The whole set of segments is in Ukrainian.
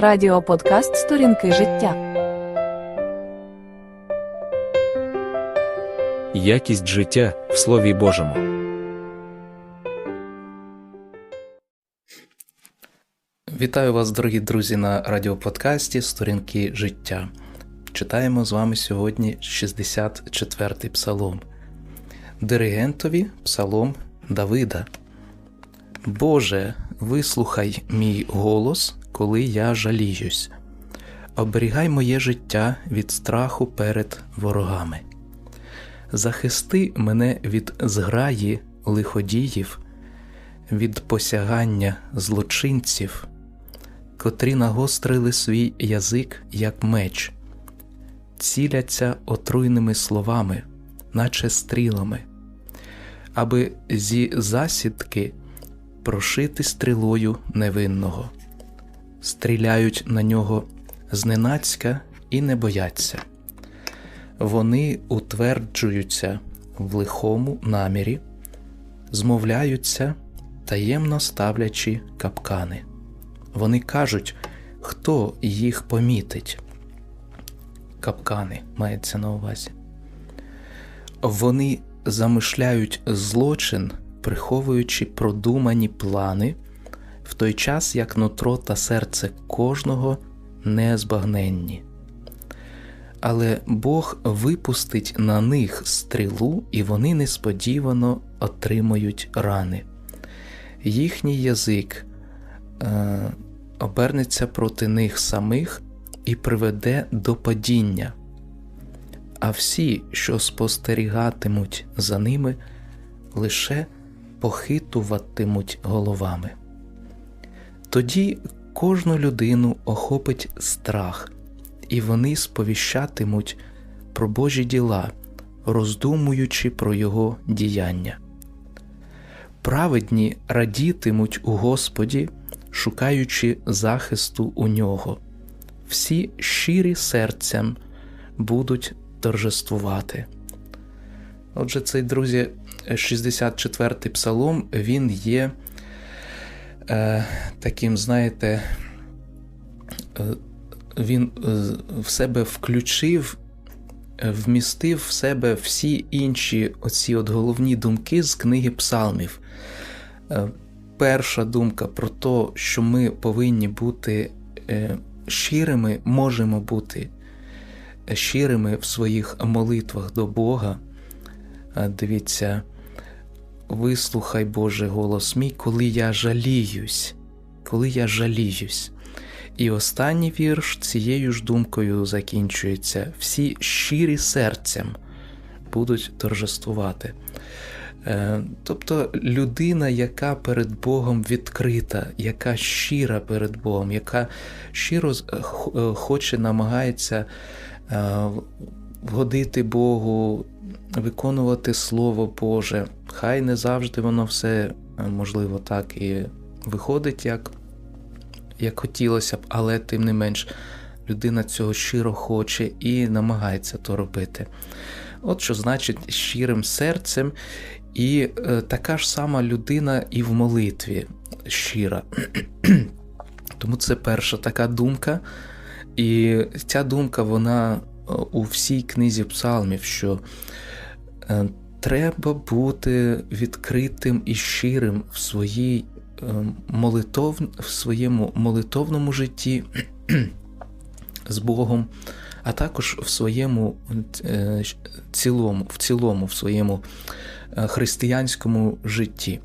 Радіоподкаст Сторінки життя. Якість життя в Слові Божому. Вітаю вас, дорогі друзі, на радіоподкасті Сторінки життя. Читаємо з вами сьогодні 64-й псалом. Диригентові псалом Давида. Боже, вислухай мій голос, коли я жаліюсь. Оберігай моє життя від страху перед ворогами. Захисти мене від зграї лиходіїв, від посягання злочинців, котрі нагострили свій язик, як меч, ціляться отруйними словами, наче стрілами, аби зі засідки прошити стрілою невинного, стріляють на нього зненацька і не бояться. Вони утверджуються в лихому намірі, змовляються, таємно ставлячи капкани. Вони кажуть, хто їх помітить. Капкани мається на увазі. Вони замишляють злочин, приховуючи продумані плани, той час як нутро та серце кожного незбагненні. Але Бог випустить на них стрілу, і вони несподівано отримають рани. Їхній язик е, обернеться проти них самих і приведе до падіння. А всі, що спостерігатимуть за ними, лише похитуватимуть головами. Тоді кожну людину охопить страх, і вони сповіщатимуть про Божі діла, роздумуючи про Його діяння. Праведні радітимуть у Господі, шукаючи захисту у нього. Всі щирі серцем будуть торжествувати. Отже, цей друзі, 64-й псалом, він є е, таким, знаєте, е, він е, в себе включив, е, вмістив в себе всі інші оці от головні думки з книги псалмів. Перша думка про те, що ми повинні бути щирими, можемо бути щирими в своїх молитвах до Бога. Дивіться, вислухай Боже голос мій, коли я жаліюсь, коли я жаліюсь. І останній вірш цією ж думкою закінчується: всі щирі серцем будуть торжествувати. Е, Тобто людина, яка перед Богом відкрита, яка щира перед Богом, яка щиро х- е, хоче, намагається вгодити Богу, виконувати Слово Боже. Хай не завжди воно все е, можливо так і виходить, як, як хотілося б, але тим не менш людина цього щиро хоче і намагається то робити. От що значить щирим серцем, і е, така ж сама людина і в молитві щира. Тому це перша така думка. І ця думка, вона у всій книзі псалмів, що е, треба бути відкритим і щирим в своїй е, молитов, в своєму молитовному житті з Богом, а також в своєму е, цілому, в цілому, в своєму християнському житті.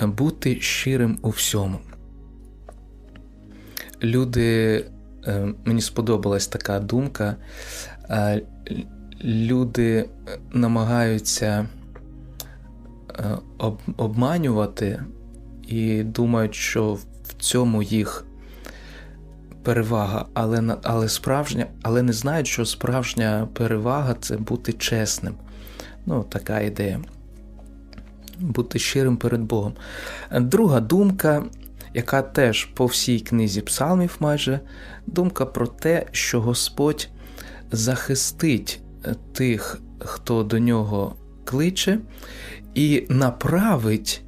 Бути щирим у всьому. Люди, мені сподобалась така думка. е, Люди намагаються е, обманювати і думають, що в цьому їх перевага, але, але справжня, але не знають, що справжня перевага це бути чесним. Ну, така ідея. Бути щирим перед Богом. Друга думка, яка теж по всій книзі псалмів майже, думка про те, що Господь захистить тих, хто до нього кличе, і направить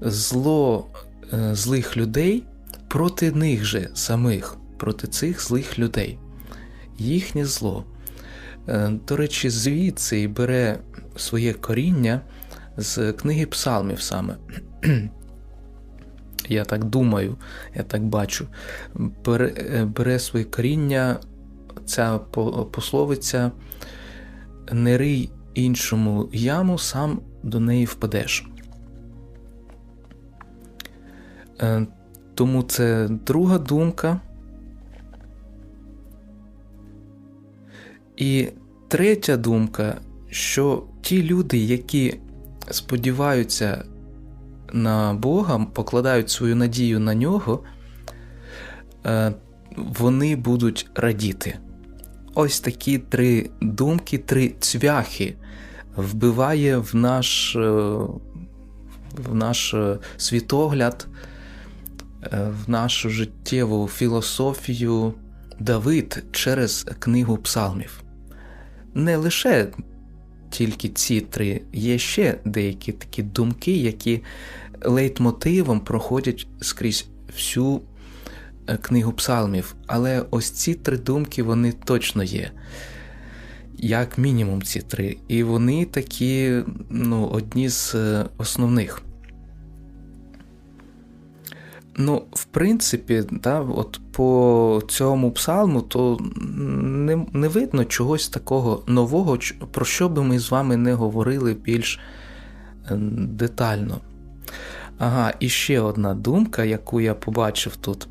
зло е, злих людей проти них же самих, проти цих злих людей, їхнє зло. Е, До речі, звідси бере своє коріння з книги Псалмів саме. Я так думаю, я так бачу. Бере, е, бере своє коріння ця пословиця не рий іншому яму, сам до неї впадеш. Е, Тому це друга думка. І третя думка, що ті люди, які сподіваються на Бога, покладають свою надію на нього, е, вони будуть радіти. Ось такі три думки, три цвяхи вбиває в наш, е, в наш е, світогляд, в нашу життєву філософію Давид через книгу псалмів. Не лише тільки ці три, є ще деякі такі думки, які лейтмотивом проходять скрізь всю е, книгу псалмів. Але ось ці три думки вони точно є. Як мінімум ці три. І вони такі, ну, одні з е, основних. Ну, в принципі, да, от по цьому псалму, то не, не видно чогось такого нового, про що би ми з вами не говорили більш е, детально. Ага, і ще одна думка, яку я побачив тут.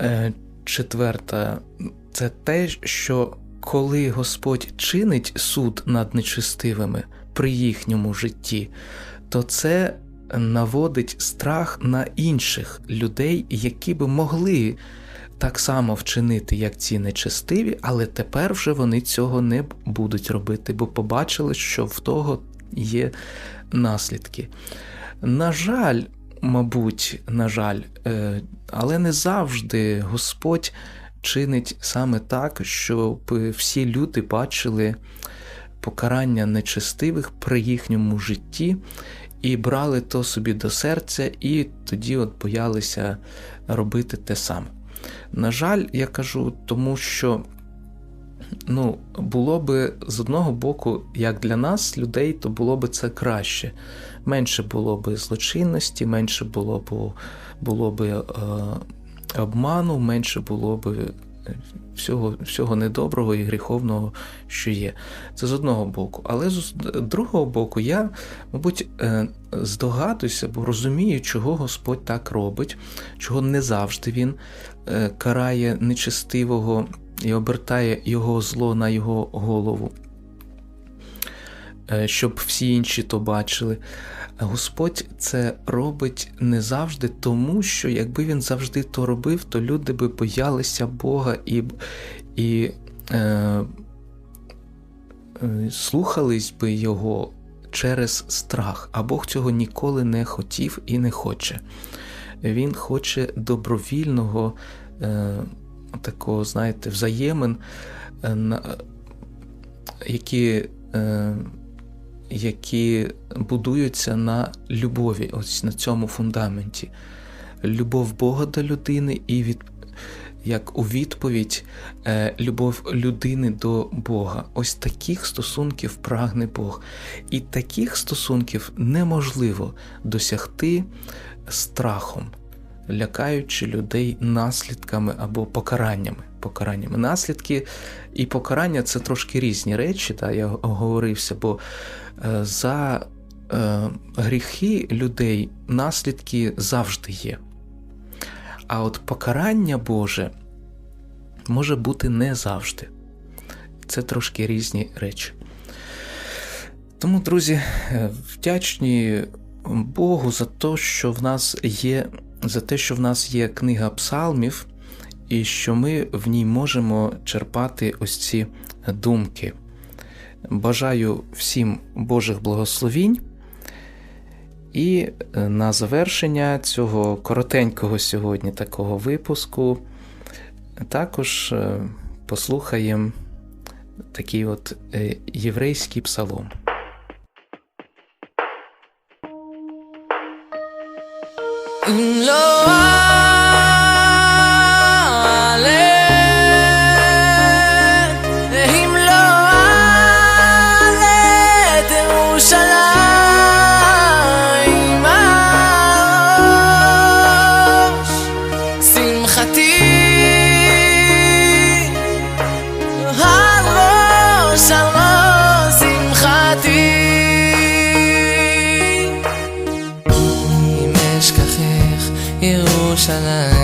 Е, Четверта, це те, що коли Господь чинить суд над нечистивими при їхньому житті, то це наводить страх на інших людей, які би могли так само вчинити, як ці нечестиві, але тепер вже вони цього не будуть робити, бо побачили, що в того є наслідки. На жаль, мабуть, на жаль, е, але не завжди Господь чинить саме так, щоб всі люди бачили покарання нечестивих при їхньому житті і брали то собі до серця, і тоді от боялися робити те саме. На жаль, я кажу, тому що ну, було би з одного боку, як для нас, людей, то було би це краще. Менше було би злочинності, менше було б було би е, обману, менше було би всього, всього недоброго і гріховного, що є. Це з одного боку. Але з другого боку, я, мабуть, е, здогадуюся, бо розумію, чого Господь так робить, чого не завжди Він е, карає нечестивого і обертає його зло на його голову. Е, Щоб всі інші то бачили. Господь це робить не завжди, тому що якби він завжди то робив, то люди би боялися Бога і і е, слухались би Його через страх, а Бог цього ніколи не хотів і не хоче. Він хоче добровільного, е, такого, знаєте, взаємин, е, які. Е, які будуються на любові, ось на цьому фундаменті. Любов Бога до людини і від, як у відповідь е, любов людини до Бога. Ось таких стосунків прагне Бог. І таких стосунків неможливо досягти страхом, лякаючи людей наслідками або покараннями. Покараннями. Наслідки і покарання це трошки різні речі, та я оговорився, бо е, за е, гріхи людей наслідки завжди є. А от покарання Боже може бути не завжди. Це трошки різні речі. Тому, друзі, е, вдячні Богу за те, що в нас є, за те, що в нас є книга псалмів, і що ми в ній можемо черпати ось ці думки. Бажаю всім Божих благословінь. І на завершення цього коротенького сьогодні такого випуску також послухаємо такий от єврейський псалом. No, Jerusalem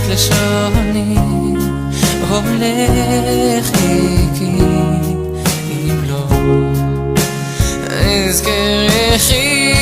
תחת לשוני הולך איתי אם לא אזכר איך היא